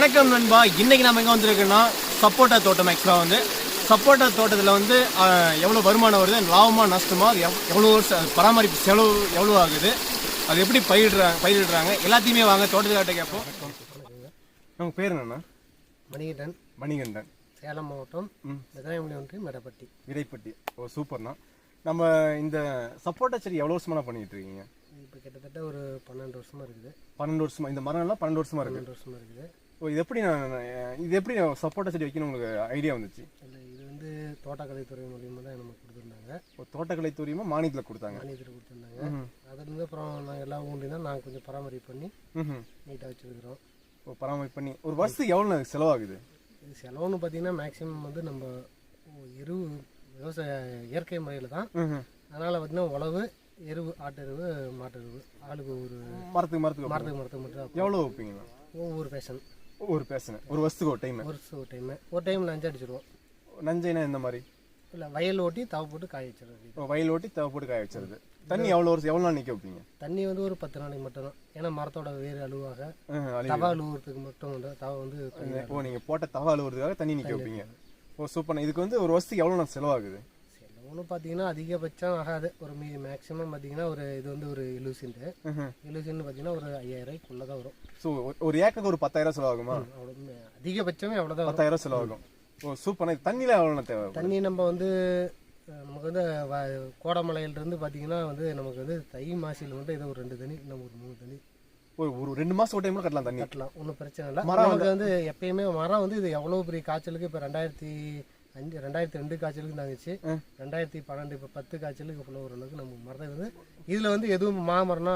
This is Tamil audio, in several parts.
வணக்கம் நண்பா. இன்னைக்கு நம்ம எங்கே வந்திருக்கோன்னா சப்போட்டா தோட்டம் ஆக்சுவலாக வந்து. சப்போட்டா தோட்டத்தில் வந்து எவ்வளோ வருமானம் வருது? லாபமா நஷ்டமா? அது எவ்- எவ்வளோ வருஷம் பராமரிப்பு செலவு எவ்வளோ ஆகுது? அது எப்படி பயிரிடுறாங்க பயிரிடுறாங்க? எல்லாத்தையுமே வாங்க தோட்டத்துக்காட்ட கேட்போம். உங்கள் பேர் என்னண்ணா? மணிகண்டன். மணிகண்டன். சேலம் மாவட்டம். ம். மெதனாயமொழி ஒன்றியம் மெடப்பட்டி. விதைப்பட்டி. ஓ சூப்பர்ண்ணா. நம்ம இந்த சப்போட்டா செடி எவ்வளோ வருஷமா பண்ணிட்டு இருக்கீங்க? இப்போ கிட்டத்தட்ட ஒரு பன்னெண்டு வருஷமா இருக்குது. பன்னெண்டு வருஷமா? இந்த மரம் எல்லாம் பன்னெண்டு வருஷமா இருக்கு. பன்னெண்டு வருஷமா இருக்குது. ஓ இது எப்படி நான் இது எப்படி சப்போட்டா செடி வைக்கணும் உங்களுக்கு ஐடியா வந்துச்சு? இல்லை இது வந்து தோட்டக்கலைத்துறை மூலியமாக தான் நமக்கு கொடுத்துருந்தாங்க. ஒரு தோட்டக்கலை துறையுமா மானியத்தில் கொடுத்தாங்க? மானியத்தில் கொடுத்துருந்தாங்க. அதுலேருந்து அப்புறம் நாங்கள் எல்லா ஊண்டியும் தான் நாங்கள் கொஞ்சம் பராமரிப்பு பண்ணி நீட்டாக வச்சுருக்கிறோம். ஓ பராமரிப்பு பண்ணி ஒரு வருஷத்துக்கு எவ்வளோ செலவாகுது? இது செலவுன்னு பார்த்தீங்கன்னா மேக்ஸிமம் வந்து நம்ம எரு விவசாய இயற்கை முறையில் தான். அதனால் பார்த்தீங்கன்னா உழவு எருவு ஆட்டு எருவு மாட்டு எருவு ஆளுக்கு ஒரு மரத்துக்கு மரத்துக்கு மரத்துக்கு மரத்துக்கு மட்டும் எவ்வளோ வைப்பீங்கண்ணா ஒவ்வொரு பேஷன் ஒரு பேசுனேன் ஒரு வருஷத்துக்கு ஒரு டைம் ஒரு ஒரு டைமு ஒரு டைமில் அஞ்சு அடிச்சிடுவோம் நஞ்சைனா இந்த மாதிரி? இல்லை வயல் ஓட்டி தவ போட்டு காய வச்சிடுறது இப்போ வயல் ஓட்டி தேவை போட்டு காய வச்சிருது. தண்ணி எவ்வளோ வருஷம் எவ்வளோ நாள் நிற்க வைப்பீங்க? தண்ணி வந்து ஒரு பத்து நாளைக்கு மட்டும்தான் ஏன்னா மரத்தோட வேறு அழுவாக. தவா அழுவுறதுக்கு மட்டும் வந்து தவ வந்து ஓ நீங்கள் போட்ட தவா அழுவுறதுக்காக தண்ணி நிற்க வைப்பீங்க. ஓ சூப்பர் இதுக்கு வந்து ஒரு வருஷத்துக்கு எவ்வளோ நான் செலவாகுது? செலவுன்னு பார்த்தீங்கன்னா அதிகபட்சம் ஆகாது. ஒரு மீ மேக்ஸிமம் பார்த்தீங்கன்னா ஒரு இது வந்து ஒரு. எழுபது சென்ட் பார்த்தீங்கன்னா ஒரு ஐயாயிரம் தான் வரும். ஸோ ஒரு ஏக்கருக்கு ஒரு பத்தாயிரம் செலவாகுமா? அவ்வளோ அதிகபட்சமே அவ்வளோதான் பத்தாயிரம் செலவாகும். ஓ சூப்பர் தண்ணியில் எவ்வளோ தேவை? தண்ணி நம்ம வந்து நமக்கு வந்து வ- கோடமலையிலிருந்து பார்த்தீங்கன்னா வந்து நமக்கு வந்து தை மாசியில் வந்து ஏதோ ஒரு ரெண்டு தண்ணி நம்ம ஒரு மூணு தண்ணி. ஒரு ஒரு ரெண்டு மாதம் ஒரு டைமில் கட்டலாம் தண்ணி. கட்டலாம். ஒன்றும் பிரச்சனை இல்லை. நமக்கு வந்து எப்பயுமே மரம் வந்து இது எவ்வளோ பெரிய காய்ச்சலுக்கு? இப்போ ரெண்டாயிரத்தி அஞ்சு ரெண்டாயிரத்தி ரெண்டு காய்ச்சலுக்கு தாங்கிச்சு. ரெண்டாயிரத்தி பன்னெண்டு இப்போ பத்து காய்ச்சலுக்கு இவ்வளோ ஓரளவுக்கு நம்ம மரத்தை வந்து இதில் வந்து எதுவும் மாமரம்னா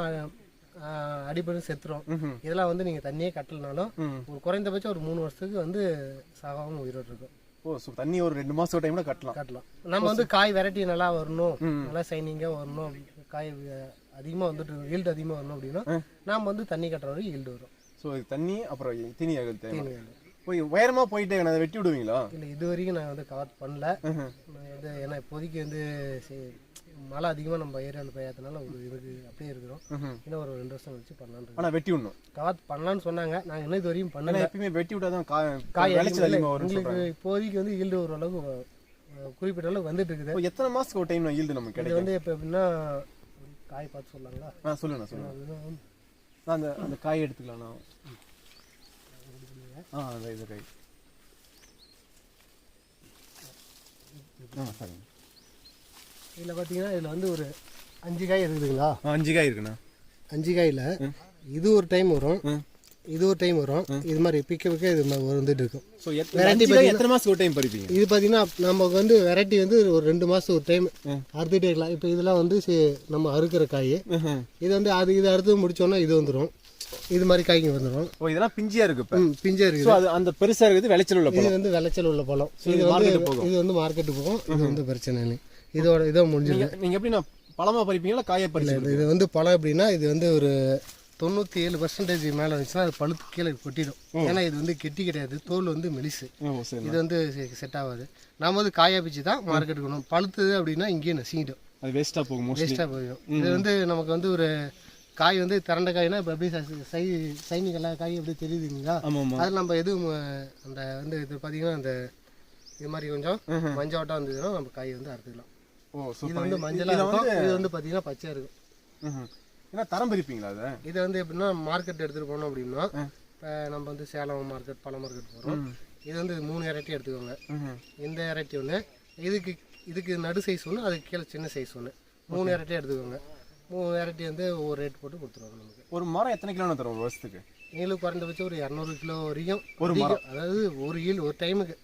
ஆஹ், அடிபட்டு செத்துரும். இதெல்லாம் வந்து நீங்கள் தண்ணியே கட்டலனாலும். ஒரு குறைந்தபட்சம் ஒரு மூணு வருஷத்துக்கு வந்து சாகாமல் உயிரோடு இருக்கும். ஓ ஸோ தண்ணி ஒரு ரெண்டு மாதம் டைமில் கட்டலாம். கட்டலாம். நம்ம வந்து காய் வெரைட்டி நல்லா வரணும். நல்லா சைனிங்காக வரணும். காய் அதிகமாக வந்துட்டு ஈல்டு அதிகமாக வரணும் அப்படின்னா நாம் வந்து தண்ணி கட்டுற வரைக்கும் ஈல்டு வரும். ஸோ தண்ணி அப்புறம் தீனி தேவை. தீனி வேணும். போய் உயரமாக போயிட்டே அதை வெட்டி விடுவீங்களா? இல்லை இது வரைக்கும் நான் வந்து கவர் பண்ணல. நான் வந்து ஏன்னா இப்போதைக்கு வந்து மழை அதிகமாக நம்ம ஏரியாவில் பெய்யாதனால ஒரு இதுக்கு அப்படியே இருக்கிறோம். இன்னும் ஒரு ரெண்டு வருஷம் கழிச்சு பண்ணலான்னு ஆனால் வெட்டி விடணும். கவர் பண்ணலான்னு சொன்னாங்க. நாங்கள் இன்னும் இது ஏன்னா பண்ணல. எப்பயுமே வெட்டி விட்டா தான் காய் காய் விளைச்சல் எங்களுக்கு இப்போதைக்கு வந்து ஈல்டு ஓரளவுக்கு குறிப்பிட்ட அளவுக்கு வந்துட்டு இருக்குது. எத்தனை மாதத்துக்கு ஒரு டைம் ஈல்டு நமக்கு கிடைக்கும் வந்து இப்போ எப்படின்னா காய் பார்த்து சொல்லலாங்களா ஆ சொல்லுண்ணா சொல்லுங்க அந்த அந்த காய் எடுத்துக்கலாம்ண்ணா ஆ அந்த இது காய் ஆ சரிங்க இதில் பார்த்தீங்கன்னா இதில் வந்து ஒரு அஞ்சு காய் இருக்குதுங்களா? அஞ்சு காய் இருக்குண்ணா. அஞ்சு காயில் இது ஒரு டைம் வரும். இது ஒரு டைம் வரும் இது மாதிரி பிக்க பிக்க இது மாதிரி வந்துட்டு இருக்கும். ஸோ காய் எத்தனை மாதத்துக்கு ஒரு டைம் பறிப்பீங்க? இது பார்த்தீங்கன்னா நமக்கு வந்து வெரைட்டி வந்து ஒரு ரெண்டு மாதம் ஒரு டைம் அறுத்துட்டே இருக்கலாம். இப்போ இதெல்லாம் வந்து நம்ம அறுக்கிற காய். இது வந்து அது இது அறுத்து முடிச்சோன்னா இது வந்துடும் இது மாதிரி காய்ங்க வந்துடும் ஓ இதெல்லாம் பிஞ்சியா இருக்கு இப்போ? ம் பிஞ்சா இருக்குது. ஸோ அது அந்த பெருசா இருக்குது விளைச்சல் உள்ள இது வந்து விளைச்சல் உள்ள பழம். இது வந்து. இது வந்து மார்க்கெட்டு போகும். இது வந்து பிரச்சனை இல்லை இதோட இதோ முடிஞ்சிடும் நீங்க எப்படி நான் பழமா பறிப்பீங்களா காயை பறிச்சு இது வந்து பழம் எப்படின்னா இது வந்து ஒரு தொண்ணூற்றி ஏழு பர்சன்டேஜ் மேலே இருந்துச்சுன்னா அது பழுத்து கீழே கொட்டிடும். ஏன்னா இது வந்து கெட்டி கிடையாது. தோல் வந்து மெலிசு. இது வந்து செட் ஆகாது. நாம வந்து காயா பிச்சு தான் மார்க்கெட்டுக்கு பழுத்தது அப்படின்னா இங்கேயே நசிங்கிடும். அது வேஸ்டா போகும் வேஸ்ட்டாக போயிடும். இது வந்து நமக்கு வந்து ஒரு காய் வந்து திரண்ட காய்னா இப்போ அப்படியே சை- சைனிங் எல்லா காயும் எப்படி தெரியுதுங்களா? ஆமா ஆமா அது நம்ம எதுவும் அந்த வந்து இது பார்த்தீங்கன்னா அந்த இது மாதிரி கொஞ்சம் மஞ்சளாட்டம் இருந்ததுன்னா நம்ம காய் வந்து அறுத்துக்கலாம். ஓ இது வந்து மஞ்சளாக இருக்கும். இது வந்து பார்த்தீங்கன்னா பச்சையாக இருக்கும். ஏன்னா தரம் பிரிப்பீங்களா அதை இது வந்து எப்படின்னா மார்க்கெட் எடுத்துகிட்டு போனோம் அப்படின்னா இப்போ நம்ம வந்து சேலம் மார்க்கெட் பழ மார்க்கெட் போகிறோம் இது வந்து மூணு வெரைட்டி எடுத்துக்கோங்க. இந்த வெரைட்டி ஒன்று இதுக்கு இதுக்கு நடு சைஸ் ஒன்று அதுக்கு கீழே சின்ன சைஸ் ஒன்று மூணு வெரைட்டி எடுத்துக்கோங்க. வெரைட்டி வந்து ஒவ்வொரு ரேட் போட்டு கொடுத்துருவாங்க நமக்கு. ஒரு மரம் எத்தனை கிலோ தரும் ஒரு வருஷத்துக்கு? நீங்களும் குறைந்தபட்சம் ஒரு இரநூறு கிலோ வரைக்கும் ஒரு அதிகம். அதாவது ஒரு ஈல் ஒரு டைமுக்கு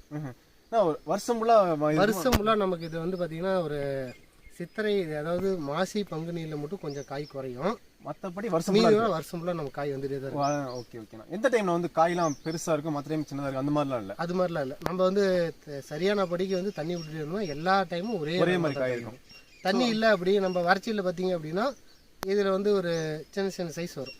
ஒரு வருஷம் ஃபுல்லா வருஷம் ஃபுல்லாக நமக்கு இது வந்து பார்த்தீங்கன்னா ஒரு சித்திரை அதாவது மாசி பங்குனியில் மட்டும் கொஞ்சம் காய் குறையும். மத்தபடி வருஷம் வருஷம் ஃபுல்லாக நம்ம காய் வந்துட்டே தான் ஓகே ஓகேண்ணா எந்த டைம்ல வந்து காயெல்லாம் பெருசா இருக்கும் மற்ற டைம் சின்னதா இருக்கும் அந்த மாதிரிலாம் இல்ல? அது மாதிரிலாம் இல்லை. நம்ம வந்து சரியான படிக்கு வந்து தண்ணி விட்டுட்டு இருந்தோம்னா எல்லா டைமும் ஒரே ஒரே மாதிரி காய் இருக்கும். தண்ணி இல்லை அப்படி நம்ம வறட்சியில் பார்த்தீங்க அப்படின்னா இதில் வந்து ஒரு சின்ன சின்ன சைஸ் வரும்.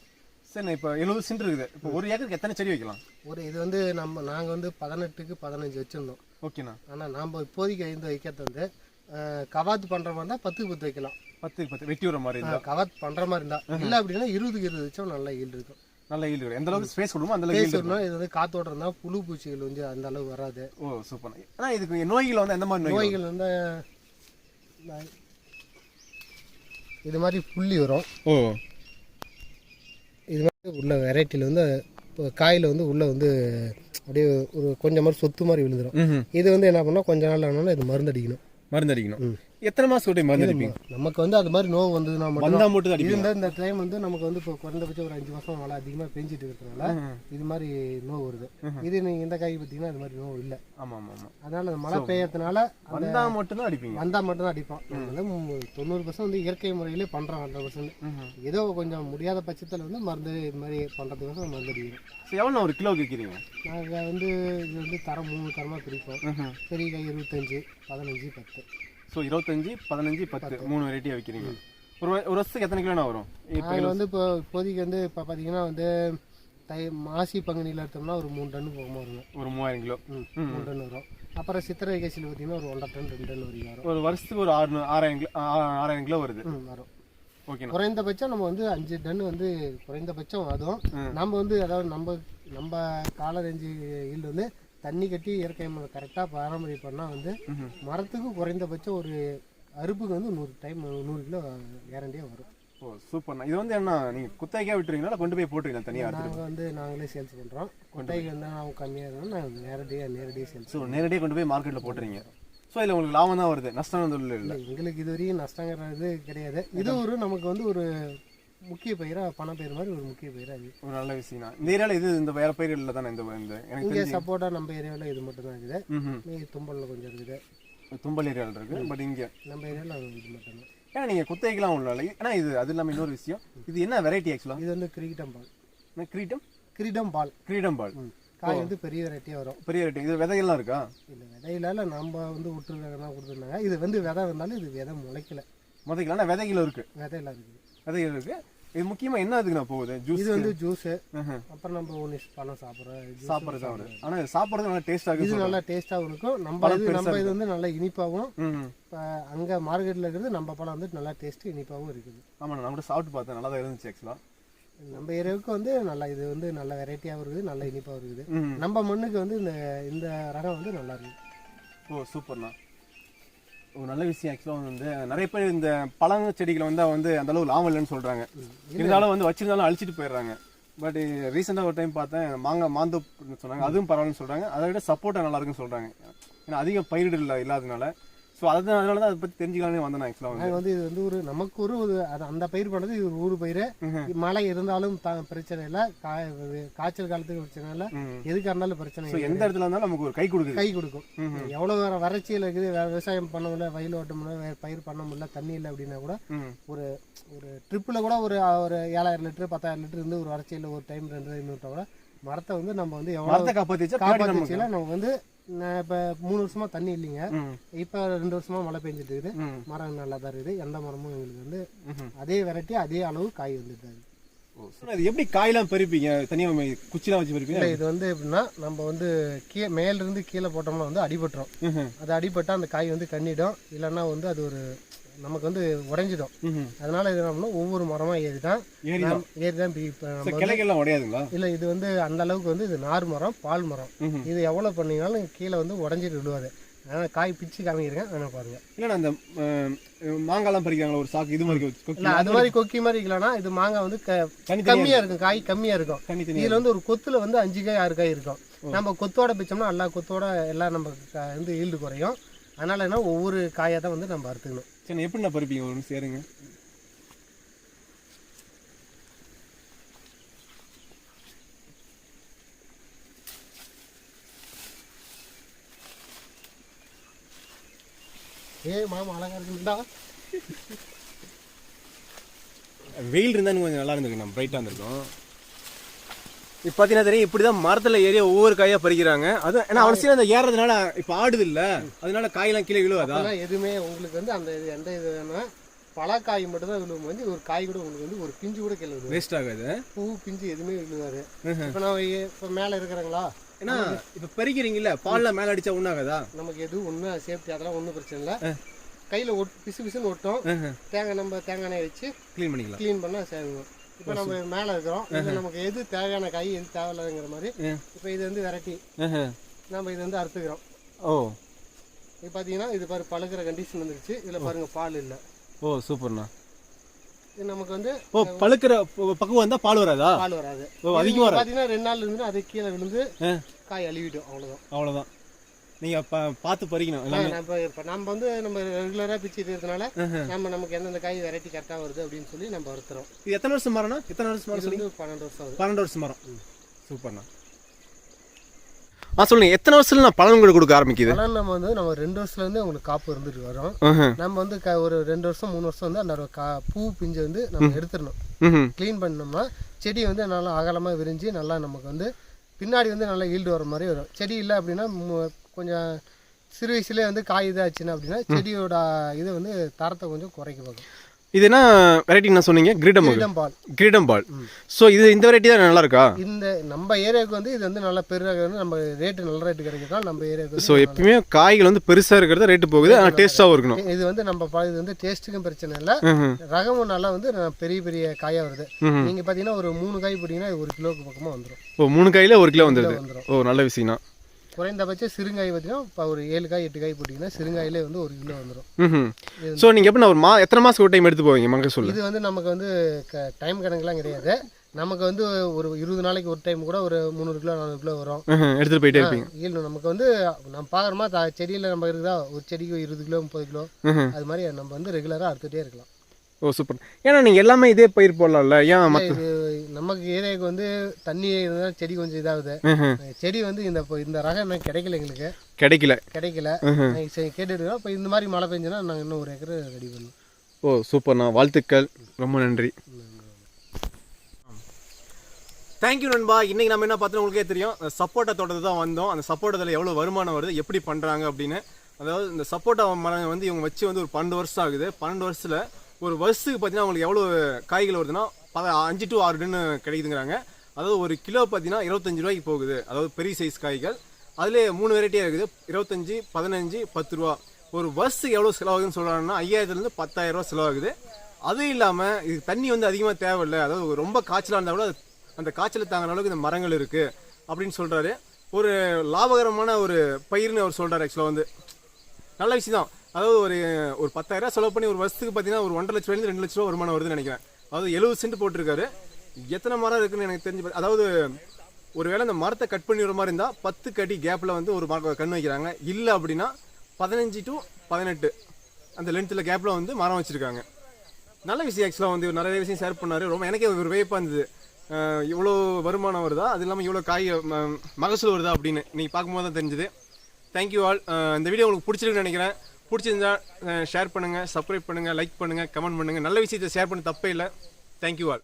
சரி இப்போ எழுபது சென்ட் இருக்குது. இப்போ ஒரு ஏக்கருக்கு எத்தனை செடி வைக்கலாம்? ஒரு இது வந்து நம்ம நாங்கள் வந்து பதினெட்டுக்கு பதினஞ்சு வச்சுருந்தோம். ஓகேண்ணா ஆனால் நாம் இப்போதைக்கு ஐந்து வைக்கிறது வந்து அஹ், கவாத்து பண்ணுற மாதிரி இருந்தால் பத்துக்கு பத்து வைக்கலாம். பத்துக்கு பத்து வெட்டி விடுற மாதிரி இருந்தா? கவாத் பண்ணுற மாதிரி இருந்தால் இல்லை அப்படின்னா இருபதுக்கு இருபது வச்சோம் நல்லா ஈல்டு இருக்கும். நல்ல ஈல்டு கிடைக்கும் எந்த அளவுக்கு ஸ்பேஸ் கொடுமோ அந்த அளவுக்கு பேசணும்னா இது வந்து காத்தோட்டம் தான் புழு பூச்சிகள் வந்து அந்த அளவு வராது. இருக்கும். ஓ சூப்பர் ஆனா இதுக்கு நோய்கள் வந்து எந்த மாதிரி நோய் நோய்கள் வந்து இது மாதிரி புள்ளி வரும். ஓ. இது மாதிரி உள்ள வெரைட்டியில் வந்து காயில் வந்து உள்ளே வந்து அப்படியே ஒரு கொஞ்சம் மாதிரி சொத்து மாதிரி விழுந்துடும் இது வந்து என்ன பண்ணால் கொஞ்ச நாள் ஆனாலும் இது மருந்து அடிக்கணும் மருந்து அடிக்கணும் எத்தனை விட்டு மருந்து அடிப்பீங்க நமக்கு வந்து அது மாதிரி நோவு வந்ததுன்னா மட்டும் மட்டும் தான். இருந்தால் இந்த டைம் வந்து நமக்கு வந்து இப்போ குறைந்தபட்சம் ஒரு அஞ்சு மாதம் மழை அதிகமாக பெஞ்சிட்டு இருக்கிறதுனால இது மாதிரி நோவு வருது. இது நீங்கள் இந்த காய் பார்த்தீங்கன்னா இது மாதிரி நோவு இல்லை. ஆமா ஆமா ஆமா. அதனால மழை பெய்யறதுனால வந்தா மட்டும் தான் அடிப்பீங்க வந்தால் மட்டும் தான் அடிப்போம் தொண்ணூறு பர்சன்ட் வந்து இயற்கை முறையிலே பண்ணுறோம் ஹண்ட்ரட் பர்சன்ட் ஏதோ கொஞ்சம் முடியாத பட்சத்தில் வந்து மருந்து இது மாதிரி பண்ணுறதுக்கோசரம் மருந்து அடிக்கிறோம். எவ்வளோ ஒரு கிலோ விற்கிறீங்க நாங்கள் வந்து இது வந்து தரம் மூணு தரமாக பிரிப்போம். பெரிய காய் இருபத்தஞ்சி பதினஞ்சு பத்து. ஸோ இருபத்தஞ்சு பதினஞ்சு பத்து. மூணு வெரைட்டியாக விற்கிறீங்க ஒரு ஒரு வருஷத்துக்கு எத்தனை கிலோண்ணா வரும்? இப்போ வந்து இப்போ இப்போதைக்கு வந்து இப்போ பார்த்தீங்கன்னா வந்து தை மாசி பங்குனியில் எடுத்தோம்னா ஒரு மூணு டன் போகுமா வருங்க. ஒரு மூவாயிரம் கிலோ. மூணு டன் வரும். அப்புறம் சித்திரை வைகாசியில் பார்த்தீங்கன்னா ஒரு ஒன்றரை டன் ரெண்டு டன் வரைக்கும் வரும். ஒரு வருஷத்துக்கு ஒரு ஆறு ஆறாயிரம் கிலோ ஆறாயிரம் கிலோ வருது. வரும். ஓகேண்ணா குறைந்தபட்சம் நம்ம வந்து அஞ்சு டன் வந்து குறைந்தபட்சம் அதுவும் நம்ம வந்து அதாவது நம்ம நம்ம கால ரேஞ்சு ஈல்டு வந்து தண்ணி கட்டி இயற்கை கரெக்டாக பராமரிப்பு பண்ணால் வந்து மரத்துக்கு குறைந்தபட்சம் ஒரு அறுப்புக்கு வந்து நூறு டைம் நூறு கிலோ கேரண்டியாக வரும். ஓ சூப்பர்ண்ணா இது வந்து என்ன நீங்கள் குத்தகைக்காக விட்டுறீங்களா கொண்டு போய் போட்டுருக்கீங்களா தனியாக நாங்கள் வந்து நாங்களே சேல்ஸ் பண்ணுறோம் கொட்டைக்கு வந்து அவங்க கம்மியாக இருந்தாலும் நாங்கள் நேரடியாக நேரடியாக சேல்ஸ் ஸோ நேரடியாக கொண்டு போய் மார்க்கெட்டில் போட்டுறீங்க. ஸோ இதில் உங்களுக்கு லாபம் தான் வருது. நஷ்டம் இல்லை. எங்களுக்கு இது வரையும் நஷ்டங்கிறது கிடையாது. இது ஒரு நமக்கு வந்து ஒரு முக்கிய பயிராக பணப்பயிர் மாதிரி ஒரு முக்கிய பயிராக இது. ஒரு நல்ல விஷயம் தான் இந்த ஏரியாவில் இது இந்த வேற பயிர் இல்லை தானே இந்த இந்த எனக்கு இங்கே சப்போர்ட்டாக நம்ம ஏரியாவில் இது மட்டும் தான் இருக்குது மீதி தும்பலில் கொஞ்சம் இருக்குது. தும்பல் ஏரியாவில் இருக்கு பட் இங்கே. நம்ம ஏரியாவில் இது மட்டும் தான் ஏன்னா நீங்கள் குத்தகைக்கெலாம் உள்ள ஏன்னா இது அது இல்லாமல் இன்னொரு விஷயம். இது என்ன வெரைட்டி ஆக்சுவலாக இது வந்து கிரீடம் பால். கிரீட்டம் கிரீடம்? பால். கிரீடம் பால். காய் வந்து பெரிய வெரைட்டியாக வரும். பெரிய வெரைட்டி இது விதைகள்லாம் இருக்கா? இல்லை விதையில நம்ம வந்து விட்டுருக்காங்க கொடுத்துருந்தாங்க. இது வந்து விதை வந்தாலும் இது விதை முளைக்கல. முதல்ல ஆனால் விதைகள் இருக்கு. விதையெல்லாம் இருக்குது விதைகள் இருக்கு? இது முக்கியமாக என்ன அதுக்கு நான் போகுது? ஜூஸ் இது வந்து ஜூஸு அப்புறம் நம்ம ஒன்று பழம் சாப்பிட்றோம். சாப்பிட்றது சாப்பிட்றது. ஆனால் இது சாப்பிட்றது நல்லா டேஸ்டாக இது இருக்கு நல்லா டேஸ்ட்டாகவும் இருக்கும். நம்ம இது நம்ம இது வந்து நல்லா இனிப்பாகவும் அங்கே மார்க்கெட்டில் இருக்கிறது நம்ம பழம் வந்து நல்லா டேஸ்ட்டு இனிப்பாகவும் இருக்குது. ஆமாம் கூட சாப்பிட்டு பார்த்தேன். நல்லா தான் இருந்துச்சு ஆக்சுவலாக நம்ம ஏரியாவுக்கு வந்து நல்லா இது வந்து நல்ல வெரைட்டியாகவும் இருக்குது நல்ல இனிப்பாகவும் இருக்குது. நம்ம மண்ணுக்கு வந்து இந்த இந்த ரகம் வந்து நல்லா இருக்குது. ஓ சூப்பர்ண்ணா ஒரு நல்ல விஷயம் ஆக்சுவலாக வந்து நிறைய பேர் இந்த பழங்க செடிகளை வந்து வந்து அந்த அளவு லாபம் இல்லைன்னு சொல்கிறாங்க இருந்தாலும் வந்து வச்சிருந்தாலும் அழிச்சிட்டு போயிடுறாங்க. பட் ரீசெண்டாக ஒரு டைம் பார்த்தேன் மாங்காய் மாந்தோப்புன்னு சொன்னாங்க அதுவும் பரவாயில்லன்னு சொல்கிறாங்க அதை விட சப்போர்ட்டாக நல்லா இருக்குன்னு சொல்கிறாங்க ஏன்னா அதிக பயிரிடு இல்லை இல்லாதனால ஸோ அது அதனால தான் அதை பற்றி தெரிஞ்சுக்கலாம்னு வந்தேன் ஆக்சுவலாக நாங்கள் வந்து. இது வந்து ஒரு நமக்கு ஒரு ஒரு அது அந்த பயிர் பண்ணுறது இது ஒரு ஊர் பயிர். மழை இருந்தாலும் த பிரச்சனை இல்லை. கா காய்ச்சல் காலத்துக்கு பிரச்சனை இல்லை. எதுக்காக இருந்தாலும் பிரச்சனை இல்லை எந்த இடத்துல இருந்தாலும் நமக்கு ஒரு கை கொடுக்குது. கை கொடுக்கும். எவ்வளோ வேற வறட்சியில் இருக்குது வேற விவசாயம் பண்ண முடியல வயல் ஓட்ட முடியல வேற பயிர் பண்ண முடியல தண்ணி இல்லை அப்படின்னா கூட ஒரு ஒரு ட்ரிப்பில் கூட ஒரு ஒரு ஏழாயிரம் லிட்டர் பத்தாயிரம் லிட்டர் இருந்து ஒரு வறட்சியில் ஒரு டைம் ரெண்டு டைம் விட்டா கூட மரத்தை வந்து நம்ம வந்து எவ்வளோ காப்பாற்றி காப்பாற்றிச்சில நம்ம வந்து இப்போ மூணு வருஷமா தண்ணி இல்லைங்க. இப்போ ரெண்டு வருஷமா மழை பெஞ்சிட்டு இருக்குது மரம் நல்லா தான் இருக்குது. எந்த மரமும் எங்களுக்கு வந்து. அதே வெரைட்டி அதே அளவு காய் வந்துட்டு அது எப்படி காயெல்லாம் பறிப்பீங்க? தனியாக குச்சிலாம் வச்சு பறிப்பீங்க இது வந்து எப்படின்னா நம்ம வந்து கீ மேலிருந்து கீழே போட்டோம்னா வந்து அடிபட்டுரும். அது அடிபட்டா அந்த காய் வந்து கண்ணிடும். இல்லைன்னா வந்து அது ஒரு நமக்கு வந்து உடைஞ்சிடும். அதனால இது என்ன பண்ணணும், ஒவ்வொரு மரமா ஏறி தான் ஏறி தான் நம்ம கிளைகள்லாம் உடையாதுங்களா? இல்லை இது வந்து அந்த அளவுக்கு வந்து இது நார் மரம் பால் மரம். இது எவ்வளோ பண்ணீங்கனாலும் கீழே வந்து உடஞ்சிட்டு விடுவாது அதனால் காய் பிச்சு காமிக்கிறேன் வேணா பாருங்க. இல்லைண்ணா அந்த மாங்காய்லாம் பறிக்கிறாங்களா ஒரு சாக்கு? இது மாதிரி. இல்லை அது மாதிரி? கொக்கி மாதிரி இருக்கலன்னா இது மாங்காய் வந்து கம்மியாக இருக்கும். காய் கம்மியாக இருக்கும். இதில் வந்து ஒரு கொத்துல வந்து அஞ்சு காய் ஆறு காய் இருக்கும். நம்ம கொத்தோட பிச்சோம்னா எல்லா கொத்தோட எல்லாம் நம்ம வந்து ஈல்டு குறையும். அதனால என்ன ஒவ்வொரு காயை தான் வந்து நம்ம அறுத்துக்கணும். சரி எப்படிண்ணா பறிப்பீங்க? ஒரு நிமிஷம் சேருங்க. ஏ மாமா அழகா இருக்குடா வெயில் இருந்தா இன்னும் கொஞ்சம் நல்லா இருந்திருக்கு நம்ம பிரைட்டாக இருந்திருக்கும். இப்போ பார்த்தீங்கன்னா தெரியும் இப்படி தான் மரத்தில் ஏறி ஒவ்வொரு காயாக பறிக்கிறாங்க. அது ஏன்னா அவசியம் அந்த ஏறதுனால இப்போ ஆடுது இல்லை. அதனால காயெல்லாம் கீழே விழுவாதா? எதுவுமே உங்களுக்கு வந்து அந்த இது எந்த இது வேணா பழக்காய் மட்டும் தான் விழுவும். வந்து ஒரு காய் கூட உங்களுக்கு வந்து ஒரு பிஞ்சு கூட கீழே விழுவும் வேஸ்ட் ஆகாது. பூ பிஞ்சு எதுவுமே விழுவாது. இப்போ நான் இப்போ மேலே இருக்கிறாங்களா? ஏன்னா இப்போ பறிக்கிறீங்கல்ல பாலில் மேலே அடிச்சா ஒன்றாகாதா நமக்கு எதுவும் ஒன்றும் சேஃப்டி அதெல்லாம் ஒன்றும் பிரச்சனை இல்லை. கையில் ஒட் பிசு பிசுன்னு ஒட்டும். தேங்காய் நம்ம தேங்காய் எண்ணெய் வச்சு க்ளீன் பண்ணிக்கலாம். க்ளீன் பண்ணால் சேருங்க. இப்போ நம்ம மேலே இருக்கிறோம். இது நமக்கு எது தேவையான காய் எது தேவையில்லைங்கிற மாதிரி இப்போ இது வந்து வெரைட்டி. நம்ம இது வந்து அறுத்துக்கிறோம். ஓ. இப்போ பார்த்தீங்கன்னா இது பாரு பழுக்கிற கண்டிஷன் வந்துருச்சு. இதில் பாருங்க பால் இல்லை. ஓ சூப்பர்ண்ணா. இது நமக்கு வந்து ஓ பழுக்கிற பக்குவம் வந்தால் பால் வராதா? பால் வராது. ஓ அதிகமாக வராது. பார்த்தீங்கன்னா ரெண்டு நாள் இருந்து அது கீழே விழுந்து. காய் அழுவிடும். அவ்வளோதான் அவ்வளோதான் நீங்கள் ப பார்த்து பறிக்கணும் எல்லாமே. நம்ம இப்போ நம்ம வந்து நம்ம ரெகுலராக பிச்சுட்டு இருக்கிறதுனால நம்ம நமக்கு எந்தெந்த காய் வெரைட்டி கரெக்டாக வருது அப்படின்னு சொல்லி நம்ம வறுத்துறோம். இது எத்தனை வருஷம் மரம்ண்ணா எத்தனை வருஷம் மரம் வந்து பன்னெண்டு வருஷம் பன்னெண்டு வருஷம் மரம். சூப்பர்ண்ணா. ஆ சொல்லுங்க. எத்தனை வருஷத்துல நான் கூட கொடுக்க ஆரம்பிக்குது? பலன் நம்ம வந்து நம்ம ரெண்டு வருஷத்துல இருந்து உங்களுக்கு காப்பு இருந்துட்டு வரோம். நம்ம வந்து ஒரு ரெண்டு வருஷம் மூணு வருஷம் வந்து அந்த கா பூ பிஞ்சை வந்து நம்ம எடுத்துடணும். க்ளீன் பண்ணோம்னா செடி வந்து நல்லா அகலமாக விரிஞ்சு நல்லா நமக்கு வந்து பின்னாடி வந்து நல்லா ஈல்டு வர மாதிரி வரும். செடி இல்லை அப்படின்னா கொஞ்சம் சிறு வயசுலேயே வந்து காய் இதாச்சுன்னா அப்படின்னா செடியோட இதை வந்து தரத்தை கொஞ்சம் குறைக்க பார்க்கும் இது என்ன வெரைட்டி என்ன சொன்னீங்க? கிரீடம் கிரீடம் பால் கிரீடம் பால் ஸோ இது இந்த வெரைட்டி தான் நல்லா இருக்கா? இந்த நம்ம ஏரியாவுக்கு வந்து இது வந்து நல்லா வந்து நம்ம ரேட்டு நல்ல ரேட்டு கிடைக்கிறதால நம்ம ஏரியாவுக்கு ஸோ எப்பயுமே காய்கள் வந்து பெருசாக இருக்கிறது ரேட்டு போகுது. ஆனால் டேஸ்ட்டாகவும் இருக்கணும். இது வந்து நம்ம இது வந்து டேஸ்ட்டுக்கும் பிரச்சனை இல்லை. ரகமும் நல்லா வந்து பெரிய பெரிய காயாக வருது. நீங்கள் பார்த்தீங்கன்னா ஒரு மூணு காய் போட்டிங்கன்னா ஒரு கிலோவுக்கு பக்கமாக வந்துடும் ஓ மூணு காயில் ஒரு கிலோ வந்துடுது வந்துடும் ஓ நல்ல விஷயம்னா குறைந்தபட்சம் சிறுங்காய் பார்த்தீங்கன்னா இப்போ ஒரு ஏழு காய் எட்டு காய் போட்டிங்கன்னா சிறுங்காயிலே வந்து ஒரு கிலோ வந்துடும் ஸோ நீங்கள் எப்படி ஒரு மா எத்தனை மாதத்துக்கு ஒரு டைம் எடுத்து போவீங்க? மங்க சொல்லு. இது வந்து நமக்கு வந்து க டைம் கணக்கெலாம் கிடையாது. நமக்கு வந்து ஒரு இருபது நாளைக்கு ஒரு டைம் கூட ஒரு முந்நூறு கிலோ நானூறு கிலோ வரும். ம்ஹும். எடுத்துகிட்டு போயிட்டே இருப்பீங்க. ஈல்டு நமக்கு வந்து நம்ம பார்க்குறோமா செடியில் நம்ம இருக்குதா? ஒரு செடிக்கு இருபது கிலோ முப்பது கிலோ. அது மாதிரி நம்ம வந்து ரெகுலராக அறுத்துட்டே இருக்கலாம். ஓ சூப்பர் ஏன்னா நீங்கள் எல்லாமே இதே பயிர் போடலாம்ல? ஏன் மற்ற நமக்கு ஏரியாவுக்கு வந்து தண்ணி இருந்தால் செடி கொஞ்சம் இதாகுது. செடி வந்து இந்த இப்போ இந்த ரகம் இன்னும் கிடைக்கல எங்களுக்கு. கிடைக்கல. கிடைக்கல. சரி கேட்டுட்டு இப்போ இந்த மாதிரி மழை பெஞ்சுன்னா நாங்கள் இன்னும் ஒரு ஏக்கர் ரெடி பண்ணுவோம் ஓ சூப்பர்ண்ணா வாழ்த்துக்கள். ரொம்ப நன்றி. தேங்க்யூ நண்பா. இன்னைக்கு நம்ம என்ன பார்த்தோம் உங்களுக்கே தெரியும். சப்போட்டா தோட்டத்தை தான் வந்தோம். அந்த சப்போட்டத்தில் எவ்வளோ வருமானம் வருது எப்படி பண்ணுறாங்க அப்படின்னு. அதாவது இந்த சப்போட்டா மரம் வந்து இவங்க வச்சு வந்து ஒரு பன்னெண்டு வருஷம் ஆகுது. பன்னெண்டு வருஷத்தில் ஒரு வருஷத்துக்கு பார்த்தீங்கன்னா அவங்களுக்கு எவ்வளோ காய்கள் வருதுன்னா பத அஞ்சு டு ஆறு டன்னு கிடைக்குதுங்கிறாங்க. அதாவது ஒரு கிலோ பார்த்தீங்கன்னா இருபத்தஞ்சு ரூபாய்க்கு போகுது. அதாவது பெரிய சைஸ் காய்கள். அதிலே மூணு வெரைட்டியாக இருக்குது. இருபத்தஞ்சி பதினஞ்சு பத்து ரூபா. ஒரு வருஷத்துக்கு எவ்வளோ செலவாகுதுன்னு சொல்கிறாங்கன்னா ஐயாயிரத்துலேருந்து பத்தாயிரம் ரூபா செலவாகுது. அதுவும் இல்லாமல் இது தண்ணி வந்து அதிகமாக தேவையில்லை. அதாவது ரொம்ப காய்ச்சலாக இருந்தால் கூட அந்த காய்ச்சலை தாங்குற அளவுக்கு இந்த மரங்கள் இருக்குது அப்படின்னு சொல்கிறாரு ஒரு லாபகரமான ஒரு பயிர்னு அவர் சொல்கிறார் ஆக்சுவலாக வந்து. நல்ல விஷயம் தான் அதாவது ஒரு ஒரு பத்தாயிரம் செலவு பண்ணி ஒரு வருஷத்துக்கு பார்த்தீங்கன்னா ஒரு ஒன்றரை லட்சம் ரெண்டு லட்ச ரூபா வருமானம் வருதுன்னு நினைக்கிறேன். அதாவது எழுபது சென்ட் போட்டிருக்காரு. எத்தனை மரம் இருக்குன்னு எனக்கு தெரிஞ்சு அதாவது ஒருவேளை அந்த மரத்தை கட் பண்ணிடுற மாதிரி இருந்தால் பத்து கடி கேப்பில் வந்து ஒரு மரம் கண் வைக்கிறாங்க. இல்லை அப்படின்னா பதினஞ்சு டு பதினெட்டு அந்த லென்த்தில் கேப்பில் வந்து மரம் வச்சுருக்காங்க. நல்ல விஷயம் ஆக்சுவலாக வந்து நிறைய விஷயம் ஷேர் பண்ணார். ரொம்ப எனக்கே ஒரு வேப்பாக இருந்தது. இவ்வளோ வருமானம் வருதா? அது இல்லாமல் இவ்வளோ காய் மகசூல் வருதா அப்படின்னு இன்றைக்கி பார்க்கும்போது தான் தெரிஞ்சுது. தேங்க்யூ ஆல் இந்த வீடியோ உங்களுக்கு பிடிச்சிருக்குன்னு நினைக்கிறேன். பிடிச்சிருந்தா ஷேர் பண்ணுங்கள் சப்ஸ்கிரைப் பண்ணுங்கள் லைக் பண்ணுங்கள் கமெண்ட் பண்ணுங்கள் நல்ல விஷயத்தை ஷேர் பண்ண தப்பே இல்லை. Thank you all